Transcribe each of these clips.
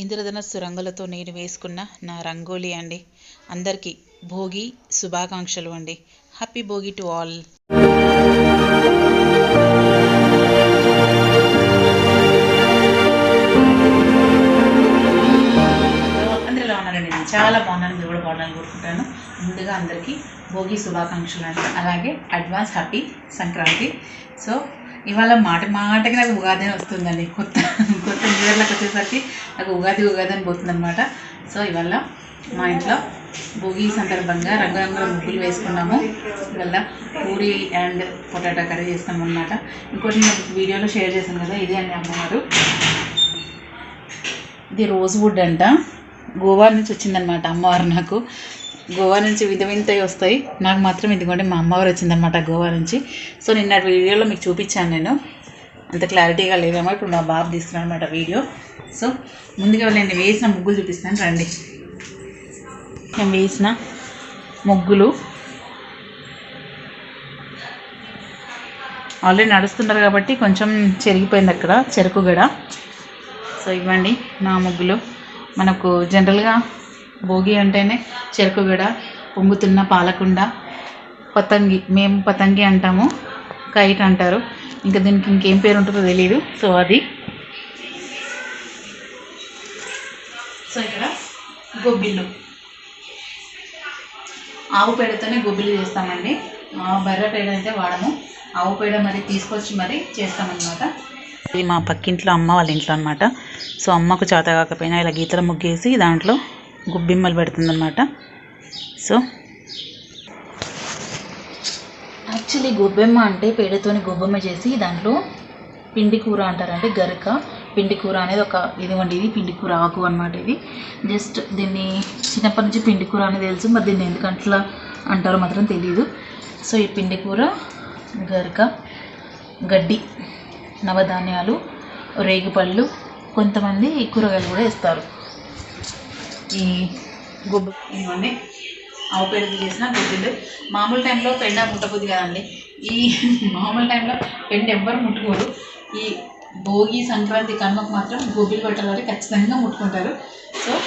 ఇంద్రధనస్సు రంగులతో నేను వేసుకున్న నా రంగోలీ అండి. అందరికీ భోగి శుభాకాంక్షలు అండి. Happy Bhogi to all. అందరూ నేను. చాలా బాగున్నాను. మీరు కూడా బాగున్నాను కోరుకుంటాను. ముందుగా అందరికీ భోగి శుభాకాంక్షలు అండి. అలాగే అడ్వాన్స్ హ్యాపీ సంక్రాంతి. సో ఇవాళ మాట మాటకి నాకు ఉగాది వస్తుందండి. కొత్త కొత్త న్యూ ఇయర్లకు వచ్చేసరికి నాకు ఉగాది ఉగాది అని పోతుందన్నమాట. సో ఇవాళ మా ఇంట్లో భోగి సందర్భంగా రంగురంగుల ముగ్గులు వేసుకున్నాము. ఇవాళ పూరి అండ్ పొటాటో కర్రీ చేస్తాము అనమాట ఇంకోటి నేను వీడియోలో షేర్ చేశాను కదా ఇది అని అమ్మవారు. ఇది రోజ్ వుడ్ అంట. గోవా నుంచి వచ్చిందనమాట అమ్మవారు నాకు. గోవా నుంచి విధ వింతవి వస్తాయి. నాకు మాత్రం ఇదిగోండి మా అమ్మవారు వచ్చిందనమాట గోవా నుంచి. సో నిన్న వీడియోలో మీకు చూపించాను నేను. అంత క్లారిటీగా లేవేమో ఇప్పుడు మా బాబు తీసుకున్నాను అనమాట వీడియో. సో ముందుగా నేను వేసిన ముగ్గులు చూపిస్తాను. రండి. నేను వేసిన ముగ్గులు. ఆల్రెడీ నడుస్తున్నారు కాబట్టి కొంచెం చెరిగిపోయింది అక్కడ చెరుకు గడ. సో ఇవ్వండి నా ముగ్గులు. మనకు జనరల్గా భోగి అంటేనే చెరుకు గడ పొంగుతున్న పాలకుండ పతంగి. మేము పతంగి అంటాము. కైట్ అంటారు. ఇంకా దీనికి ఇంకేం పేరు ఉంటుందో తెలియదు సో అది. సో ఇక్కడ గొబ్బిళ్ళు ఆవు పేడతోనే గొబ్బిళ్ళు చేస్తామండి. బర్రె పేడ అయితే వాడము. ఆవు పేడ మరి తీసుకొచ్చి మరి చేస్తామన్నమాట. ఇది మా పక్కింట్లో అమ్మ వాళ్ళ ఇంట్లో అనమాట సో అమ్మకు చేత కాకపోయినా ఇలా గీతల ముగ్గేసి దాంట్లో గుబ్బిమ్మలు పెడుతుందన్నమాట. సో యాక్చువల్లీ గొబ్బెమ్మ అంటే పేడతోని గొబ్బెమ్మ చేసి దాంట్లో పిండి కూర అంటారంటే గరక పిండి కూర అనేది ఒక ఇదిగోండి ఇది పిండి కూర ఆకు అనమాట ఇది. జస్ట్ దీన్ని చిన్నప్పటి నుంచి పిండి కూర అనేది తెలుసు. మరి దీన్ని ఎందుకంట్లా అంటారో మాత్రం తెలియదు సో ఈ పిండి కూర గరక గడ్డి నవధాన్యాలు రేగిపళ్ళు కొంతమంది కూరగాయలు కూడా వేస్తారు. ఈ గుబ్బ ఇవన్నీ ఆవు పెరుగు చేసిన గుడ్డలు మామూలు టైంలో పెండ ముట్టబుద్ది కదండి. ఈ మామూలు టైంలో పెండ ఎవ్వరు ముట్టుకోరు. ఈ భోగి సంక్రాంతి కనుమకు మాత్రం గొబ్బిలు పెట్టాలి ఖచ్చితంగా ముట్టుకుంటారు. సో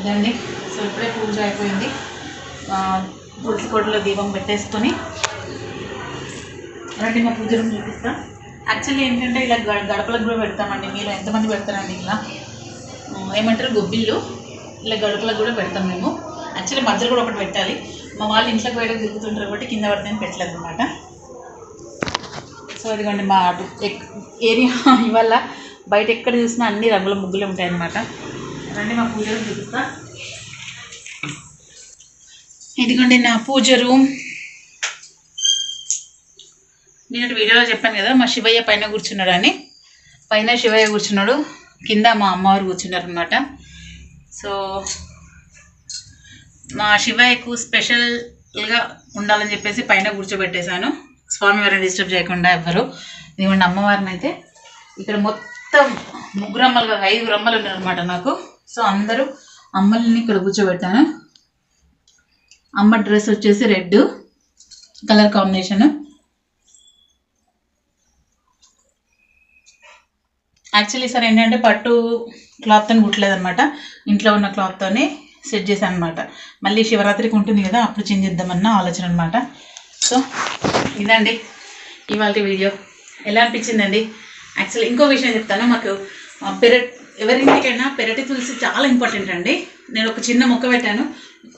ఇదండి. సో ఇప్పుడే పూజ అయిపోయింది. ఆ, దీపం పెట్టేసుకొని రండి మా పూజ రూమ్ యాక్చువల్లీ ఏంటంటే ఇలా గడ గడపలకు కూడా పెడతామండి. మీరు ఎంతమంది పెడతారండి ఇలా? ఏమంటారు? గొబ్బిళ్ళు. ఇలా గడపలకు కూడా పెడతాం మేము. యాక్చువల్లీ మధ్యలో కూడా ఒకటి పెట్టాలి. మా వాళ్ళు ఇంట్లోకి బయటకు తిరుగుతుంటారు కాబట్టి కింద పడితే పెట్టలేదు అనమాట సో ఇదిగోండి మా ఏరియా ఇవాళ బయట ఎక్కడ చూసినా అన్ని రంగుల ముగ్గులు ఉంటాయన్నమాట. రండి మా పూజ చూపిస్తా. ఇదిగోండి నా పూజ రూమ్. నేను వీడియోలో చెప్పాను కదా మా శివయ్య పైన కూర్చున్నాడు అని. పైన శివయ్య కూర్చున్నాడు కింద మా అమ్మవారు కూర్చున్నారు అనమాట సో మా శివయ్యకు స్పెషల్గా ఉండాలని చెప్పేసి పైన కూర్చోబెట్టేశాను. స్వామివారిని డిస్టర్బ్ చేయకుండా ఎవ్వరు. ఇదిగోండి అమ్మవారిని అయితే ఇక్కడ మొత్తం ముగ్గురు అమ్మలు ఐదుగురు అమ్మలు ఉన్నారనమాట నాకు. సో అందరూ అమ్మల్ని ఇక్కడ కూర్చోబెట్టాను. అమ్మ డ్రెస్ వచ్చేసి red colour combination. Actually sir ఏంటంటే పట్టు క్లాత్తో కుట్టలేదన్నమాట. ఇంట్లో ఉన్న క్లాత్తోనే సెట్ చేశాను అనమాట మళ్ళీ శివరాత్రికి ఉంటుంది కదా అప్పుడు చేంజ్ చేద్దామన్న ఆలోచన అనమాట సో ఇదండి ఇవాళ వీడియో. ఎలా అనిపించిందండి? యాక్చువల్లీ ఇంకో విషయం చెప్తాను. మాకు ఆ, పెరట్ ఎవరింటికైనా పెరటి తులసి చాలా ఇంపార్టెంట్ అండి. నేను ఒక చిన్న మొక్క పెట్టాను.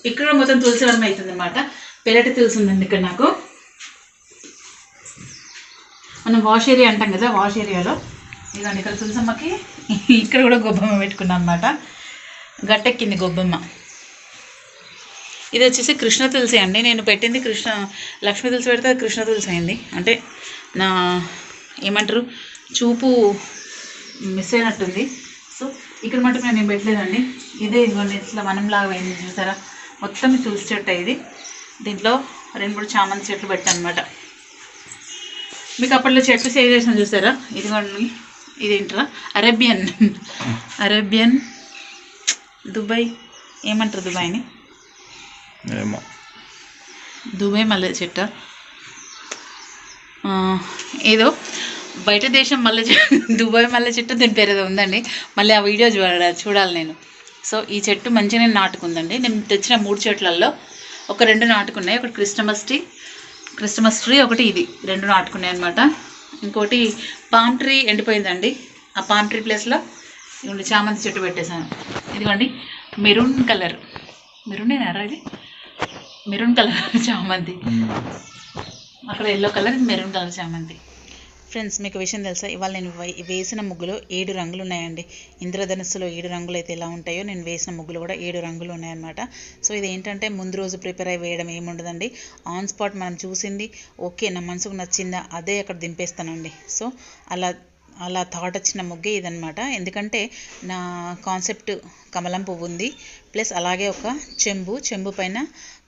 ఇక్కడ మొత్తం తులసి వరం అవుతుంది అనమాట పెరటి తులసి ఉందండి ఇక్కడ నాకు. మనం వాష్ ఏరియా అంటాం కదా వాష్ ఏరియాలో. ఇదిగోండి ఇక్కడ తులసమ్మకి ఇక్కడ కూడా గొబ్బమ్మ పెట్టుకున్నాను అనమాట గట్టెక్కింది గొబ్బమ్మ. ఇది వచ్చేసి కృష్ణ తులసి అండి. నేను పెట్టింది కృష్ణ లక్ష్మీ తులసి పెడితే కృష్ణ తులసి అయింది. అంటే నా ఏమంటారు చూపు మిస్ అయినట్టుంది. సో ఇక్కడ మటుకు నేను పెట్టలేదండి. ఇదే ఇదిగోండి ఇట్లా వనంలాగా అయింది చూసారా? మొత్తం తులసి చెట్టు ఇది. దీంట్లో రెండు మూడు చామంతి చెట్లు పెట్టాను అనమాట మీకు అప్పట్లో చెట్లు సేవ్ చేసిన చూసారా? ఇదిగోండి ఇదేంటరా? అరేబియన్. Arabian Dubai. ఏమంటారు దుబాయ్ని? ఏమో. దుబాయ్ మల్లె చెట్టు ఏదో బయట దేశం మల్లె చెట్టు దుబాయ్ మల్లె చెట్టు దీని పేరు ఏదో ఉందండి. మళ్ళీ ఆ వీడియో చూడాలి చూడాలి నేను. సో ఈ చెట్టు మంచిగానే నాటుకుందండి. నేను తెచ్చిన మూడు చెట్లలో ఒక రెండు నాటుకున్నాయి. ఒకటి క్రిస్టమస్ ట్రీ క్రిస్టమస్ ట్రీ ఒకటి ఇది. రెండు నాటుకున్నాయి అనమాట ఇంకోటి పామ్ ట్రీ ఎండిపోయిందండి. ఆ పామ్ ట్రీ ప్లేస్లో చామంతి చెట్టు పెట్టేశాను. ఇదిగోండి మెరూన్ కలర్. మెరూన్ ఏనారా ఇది? మెరూన్ కలర్ చామంతి. అక్కడ ఎల్లో కలర్ మెరూన్ కలర్ చామంతి. ఫ్రెండ్స్ మీకు విషయం తెలుసా? ఇవాళ నేను వేసిన ముగ్గులో ఏడు రంగులు ఉన్నాయండి. ఇంద్రధనుస్సులో ఏడు రంగులు అయితే ఎలా ఉంటాయో నేను వేసిన ముగ్గులు కూడా ఏడు రంగులు ఉన్నాయన్నమాట. సో ఇది ఏంటంటే ముందు రోజు ప్రిపేర్ అయి వేయడం ఏముండదండి. ఆన్ స్పాట్ మనం చూసింది ఓకే నా మనసుకు నచ్చిందా? అదే అక్కడ దింపేస్తానండి. సో అలా అలా థాట్ వచ్చిన ముగ్గే ఇదనమాట ఎందుకంటే నా కాన్సెప్ట్ కమలం పువ్వు ఉంది. ప్లస్ అలాగే ఒక చెంబు చెంబు పైన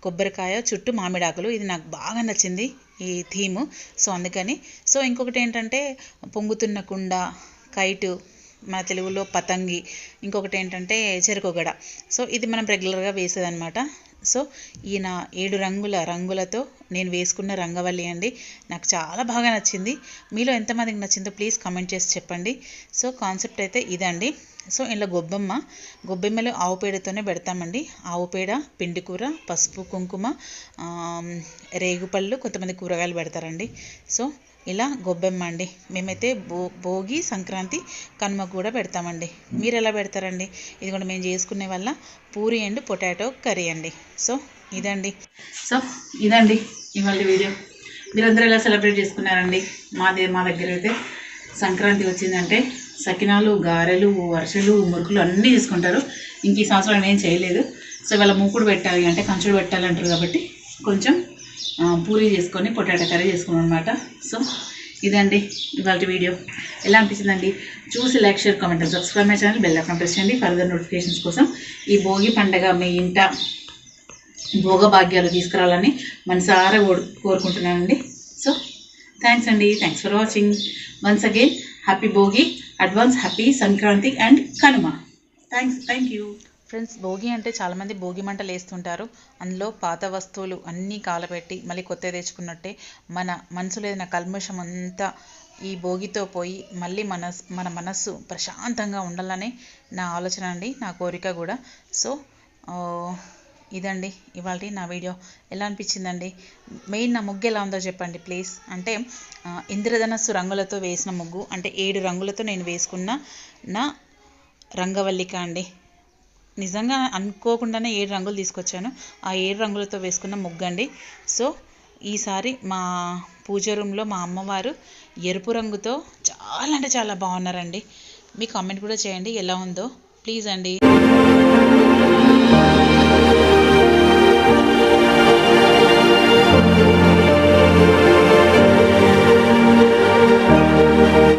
కొబ్బరికాయ చుట్టూ మామిడాకులు. ఇది నాకు బాగా నచ్చింది ఈ థీము. సో అందుకని. సో ఇంకొకటి ఏంటంటే పొంగుతున్న కుండ కైటు మన తెలుగులో పతంగి. ఇంకొకటి ఏంటంటే చెరుకుగడ సో ఇది మనం రెగ్యులర్గా వేసేదనమాట సో ఈయన ఏడు రంగుల రంగులతో నేను వేసుకున్న రంగవల్లి అండి. నాకు చాలా బాగా నచ్చింది. మీలో ఎంతమందికి నచ్చిందో ప్లీజ్ కమెంట్ చేసి చెప్పండి. సో కాన్సెప్ట్ అయితే ఇదండి. సో ఇలా గొబ్బెమ్మ. గొబ్బెమ్మలు ఆవు పేడతోనే పెడతామండి. ఆవు పేడ పిండి కూర పసుపు కుంకుమ రేగుపళ్ళు కొంతమంది కూరగాయలు పెడతారండి. సో ఇలా గొబ్బెమ్మ అండి. మేమైతే భో భోగి సంక్రాంతి కనుమ కూడా పెడతామండి. మీరు ఎలా పెడతారండి? ఇది కూడా మేము చేసుకునే వల్ల పూరి అండ్ పొటాటో కర్రీ అండి. సో ఇదండి. సో ఇదండి ఇవాళ వీడియో. మీరందరూ ఎలా సెలబ్రేట్ చేసుకున్నారండి? మాది మా దగ్గర అయితే. సంక్రాంతి వచ్చిందంటే సకినాలు గారెలు వరుసలు మురుకులు అన్నీ చేసుకుంటారు ఇంక ఈ సంవత్సరం నేను చేయలేదు. సో వాళ్ళ మూకుడు పెట్టాలి అంటే కంచుడు పెట్టాలి అంటారు కాబట్టి కొంచెం పూరి పూరీ చేసుకొని పొటాటో కర్రీ చేసుకున్నాం అనమాట సో ఇదండి ఇవాళ వీడియో. ఎలా అనిపించిందండి? చూసి like share comment subscribe my channel. Bell icon press చేయండి. ఫర్దర్ నోటిఫికేషన్స్ కోసం ఈ భోగి పండగ మీ ఇంట భోగభాగ్యాలు తీసుకురావాలని మనసారా కోరు కోరుకుంటున్నానండి. సో థ్యాంక్స్ అండి thanks for watching once again happy Bhogi advance happy Sankranti and Kanuma thanks thank you friends Bhogi అంటే చాలామంది భోగి మంటలు వేస్తుంటారు. అందులో పాత వస్తువులు అన్నీ కాలపెట్టి మళ్ళీ కొత్త తెచ్చుకున్నట్టే మన మనసులో ఏదైనా కల్మషం అంతా ఈ భోగితో పోయి మళ్ళీ మన మన మనస్సు ప్రశాంతంగా ఉండాలనే నా ఆలోచన అండి నా కోరిక కూడా. సో uh, ఇదండి ఇవాళ నా వీడియో. ఎలా అనిపించిందండి? మెయిన్ నా ముగ్గు ఎలా ఉందో చెప్పండి ప్లీజ్. అంటే ఇంద్రధనస్సు రంగులతో వేసిన ముగ్గు అంటే ఏడు రంగులతో నేను వేసుకున్న నా రంగవల్లిక అండి. నిజంగా అనుకోకుండానే ఏడు రంగులు తీసుకొచ్చాను. ఆ ఏడు రంగులతో వేసుకున్న ముగ్గు అండి సో ఈసారి మా పూజ రూమ్లో మా అమ్మవారు ఎరుపు రంగుతో చాలా అంటే చాలా బాగున్నారండి. మీ కామెంట్ కూడా చేయండి ఎలా ఉందో. ప్లీజ్ అండి.